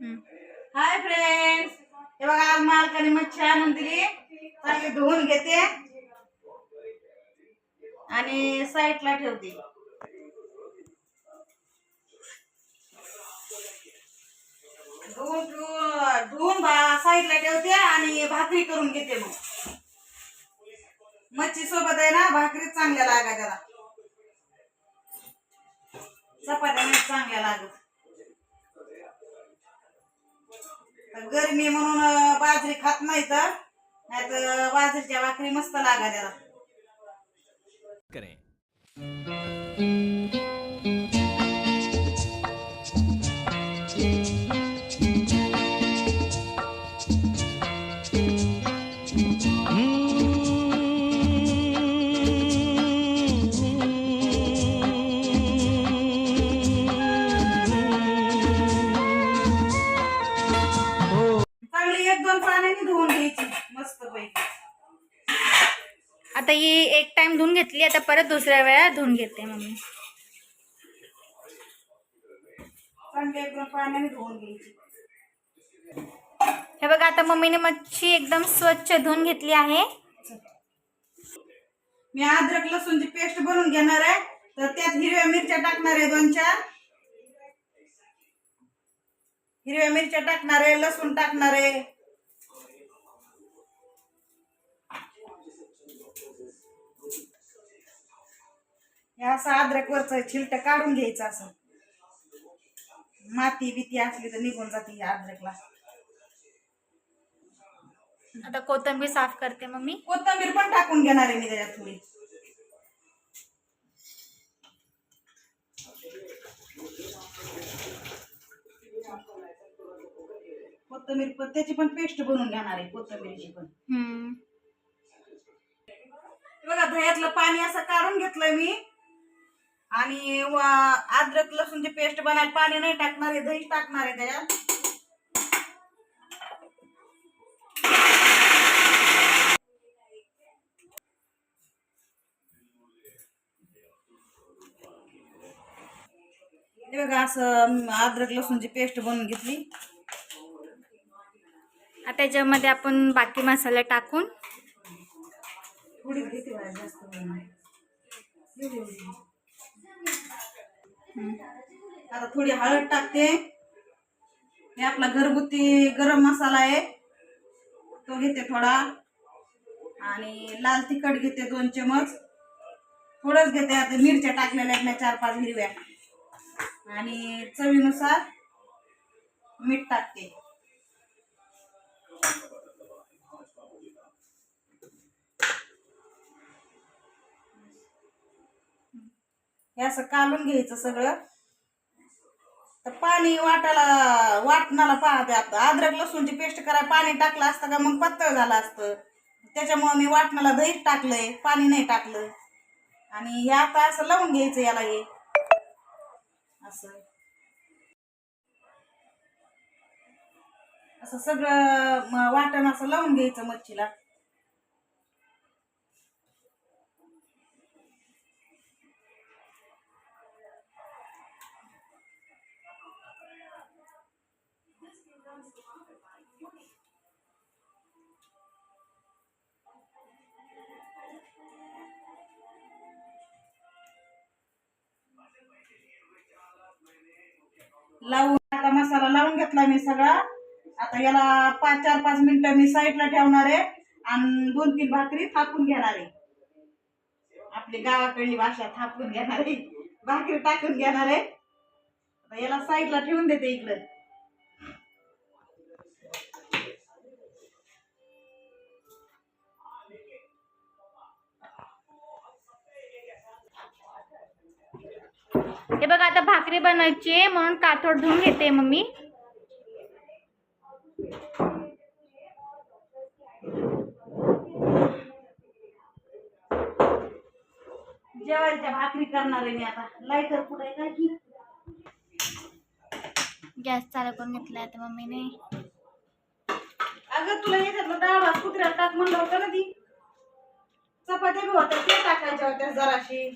हम्म. Hi friends. हे बघा आज मालकाने मच्छी आणून दिली. चांगली धुवून घेते. आणि साईडला ठेवते. धुवून धुवून साईडला ठेवते आणि भाकरी करून घेते मग. मच्छी सोबत आहे ना भाकरी चांगल्या लागा त्याला चपात्या चांगल्या लागत. गरमी म्हणून बाजरी खात नाही तर नाही तर बाजरीच्या भाकरी मस्त लागा त्याला. परत दुसऱ्या वेळा धुवून घेते मम्मी. हे बघा आता मम्मीने मच्छी एकदम स्वच्छ धुवून घेतली आहे. मी अद्रक लसूणची पेस्ट बनवून घेणार आहे. तर त्यात हिरव्या मिरच्या टाकणार आहे दोन चार. हिरव्या मिरच्या टाकणार आहे लसूण टाकणार आहे. हे असं अद्रक वरच छिलट काढून घ्यायचं असं. माती बिती असली तर निघून जाते या अद्रकला. आता कोथिंबीर साफ करते मम्मी कोथिंबीर पण टाकून घेणार आहे मी त्याच्यात थोडी. कोथिंबीर पण त्याची पण पेस्ट बनवून घेणार आहे कोथिंबीरची पण. हम्म. बघा दह्यातलं पाणी असं काढून घेतलंय मी. आणि वा- अद्रक लसूणची पेस्ट बनायला पाणी नाही टाकणार आहे दही टाकणार आहे त्याच्यात. बघा असं अद्रक लसूणची पेस्ट बनवून घेतली. आता त्याच्यामध्ये आपण बाकी मसाले टाकून थोडी घेते बाहेर जास्त वेळ नाही. एवढी एवढी. आता थोडी हळद टाकते. हे आपला घरगुती गरम मसाला आहे. तो घेते थोडा. आणि लाल तिखट घेते दोन चमच. थोडंच घेते आता मिरच्या टाकलेल्या आहेत चार पाच हिरव्या. आणि चवीनुसार मीठ टाकते. हे असं कालून घ्यायचं सगळं. तर पाणी वाटायला वाटणाला पाहते आता. अद्रक लसूणची पेस्ट करायला पाणी टाकलं असतं का मग पातळ झालं असतं. त्याच्यामुळं मी वाटणाला दही टाकलंय पाणी नाही टाकलं. आणि हे आता असं लावून घ्यायचं याला हे. असं. असं सगळं वाटण असं लावून घ्यायचं मच्छीला. लावून आता मसाला लावून घेतला मी सगळा. आता याला पाच चार पाच मिनिटं मी साईडला ठेवणार आहे आणि दोन तीन भाकरी थापून घेणार आहे. आपली गावाकडली भाषा थापून घेणार आहे. भाकरी टाकून घेणार आहे. याला साईडला ठेवून देते इकडं. हे बघा आता भाकरी बनवायची आहे म्हणून काथोड धुवून घेते मम्मी. जेवायच्या भाकरी करणार आहे मी आता. लाईटर कुठे काय? की गॅस चालू करून घेतला आता मम्मीने. अगं तुला याच्यातलं डाळ कुत्र्याला टाक म्हणलं होतं ना ती. चपात्या बी होत्या ते टाकायच्या होत्या जराशी.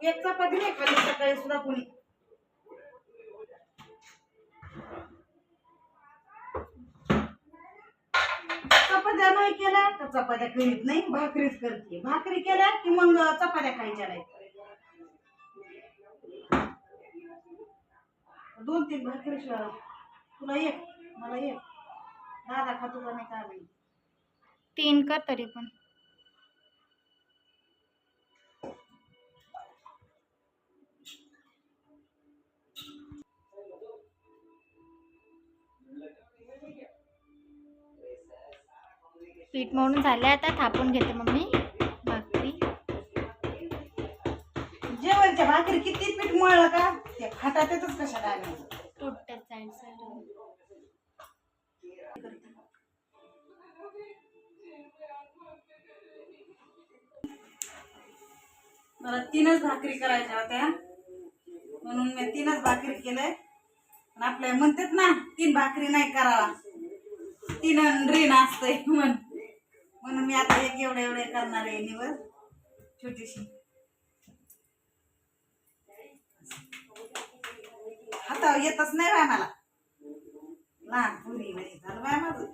एक चपाती नाही खाली सकाळी सुद्धा कुणी चपात्या नाही केल्या तर चपात्या करीत नाही भाकरीच करते. भाकरी केल्या की मग चपात्या खायच्या नाही दोन तीन भाकरी शिवाय तुला एक मला एक. दादा खातो का नाही का तीन कर तरी पण. पीठ मळून झाले आता थापून घेते मम्मी. भाकरी. जेवणच्या भाकरी किती पीठ मळलं का? ते खाटात येतच कशा काय माहिती. तुटत जाईल मला तीनच भाकरी करायच्या होत्या. म्हणून मी तीनच भाकरी केलंय. पण आपल्या म्हणतात ना तीन भाकरी नाही करावा तीन ऋण असतंय म्हण म्हणून मी आता एक एवढे एवढे करणार आहे निवड. छोटीशी. आता येतच नाही बाय मला. लहान पुरी नाही झालं बाय माझं.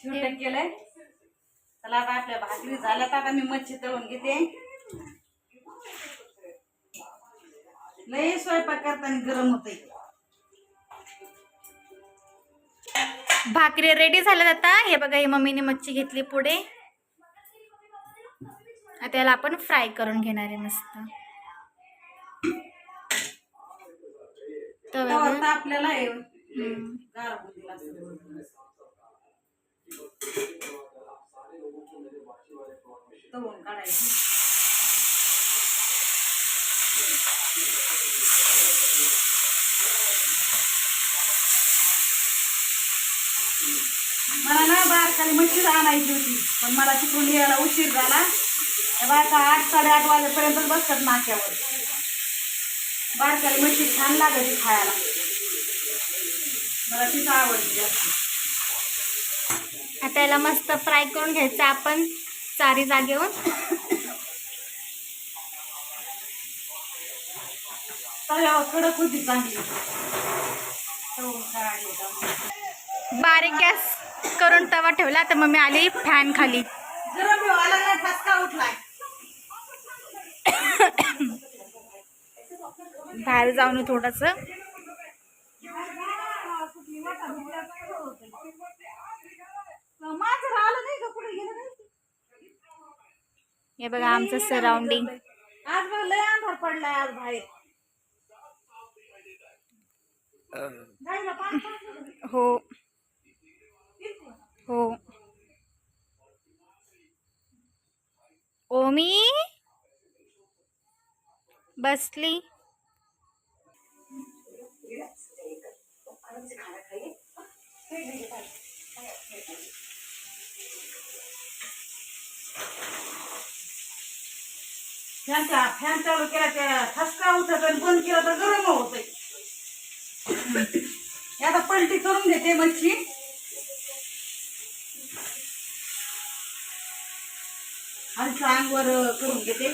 छोटं केलंय. चला आता आपल्या भाकरी झाल्या तर आता मी मच्छी तळून घेते. लय स्वयंपाक करताना गरम होतंय. भाकरी रेडी झाल्यात आता. हे बघा ही मम्मीने मच्छी घेतली पुढे. आता याला आपण फ्राय करून घेणार आहे मस्त. तव्यावर तापलेला आहे हम्म. गार बुंदीला असं. तळून काढायची मला ना बारकाली मच्छीच आणायची होती. पण मला तिकडून यायला उशीर झाला. त्या बायका आठ साडेआठ वाजेपर्यंत बसतात नाक्यावर. बारकाली मच्छी छान लागते खायला. मला तीच आवडते जास्त. आता याला मस्त फ्राय करून घ्यायचं आपण. चारी जागेवर. कडक होती चांगली. का. बारीक गॅस करून तवा ठेवला तर मम्मी आली फॅन खाली. बाहेर जाऊन थोडस. हे बघा आमचं सराउंडिंग आज बघ लय अंधार पडलाय आज बाहेर. हो. हो ओमी? बसली। फॅन चालू केला त्या ठसका उठत बंद तर गरम हे आता पलटी करून घेते मच्छी. हलका अंगवर करून घेते.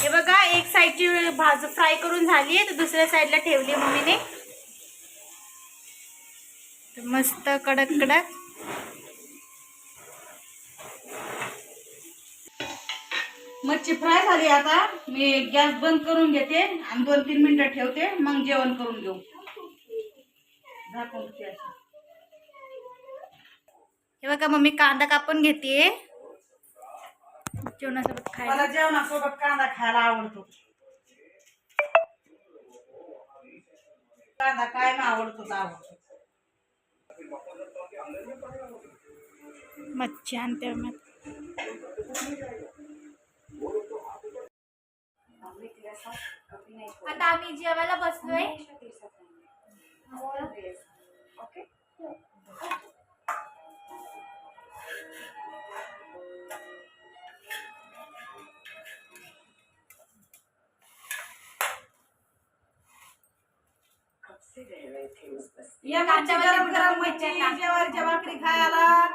हे बघा एक साईडची भाज फ्राय करून झाली आहे तर दुसऱ्या साईडला ठेवली मम्मीने. मस्त कडक कडक. मच्छी फ्राय झाली आता. मी गॅस बंद करून घेते आणि दोन तीन मिनिटं ठेवते मग जेवण करून घेऊ. झाकून. हे बघा मम्मी कांदा कापून घेते. जेवणासोबत खायला. मला जेवणासोबत कांदा खायला आवडतो. कांदा काय ना आवडतो तर आवडतो मच्छी आणते मग आता आम्ही जेवायला बसलोय. या मच्छी गरम गरम मच्छी जेवारीच्या भाकरी खायला.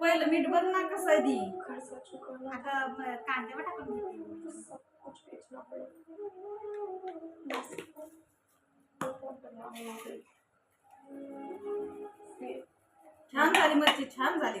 पहिलं मीठ बघ ना कसं ती? आता टाकून घेते. छान झाली मच्छी छान झाली.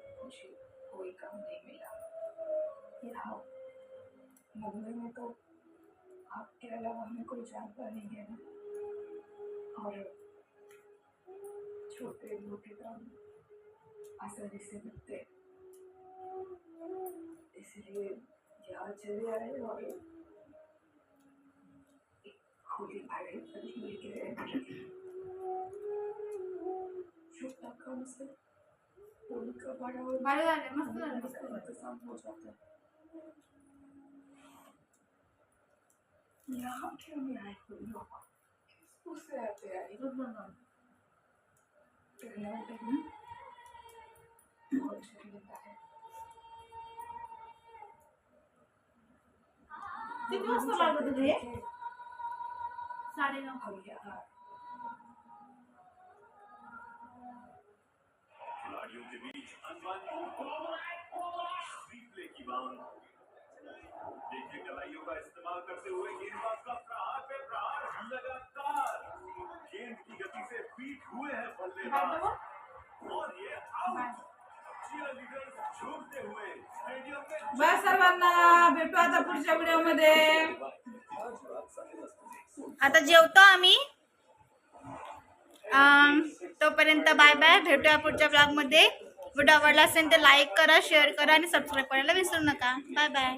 मुंबई में तो आपके अलावा हमें कोई जानता नहीं है ना? और छोटे मोटे काम आसानी से मिलते इसलिए यहाँ चले आए और खुली भाड़े पर ही लेके छोटा काम से उनका बड़ा और झालं मस्त का झालं. इंतजाम हो जाता है यहाँ क्यों नहीं आए तुम लोग उससे आते आए पहला टाइम बहुत शरीर लेता है किती वाजता लागत होते हे? साडेनऊ हम यहाँ खिलाड़ियों के बीच अनवानी रिप्ले की मांग देखिए गलाइयों का इस्तेमाल करते हुए गेंदबाज बाय सर्वांना भेटू आता पुढच्या व्हिडिओमध्ये आता जेवतो आम्ही. तोपर्यंत बाय बाय. भेटूया पुढच्या ब्लॉगमध्ये व्हिडिओ आवडला असेल तर लाईक करा शेअर करा आणि सबस्क्राईब करायला विसरू नका. Bye bye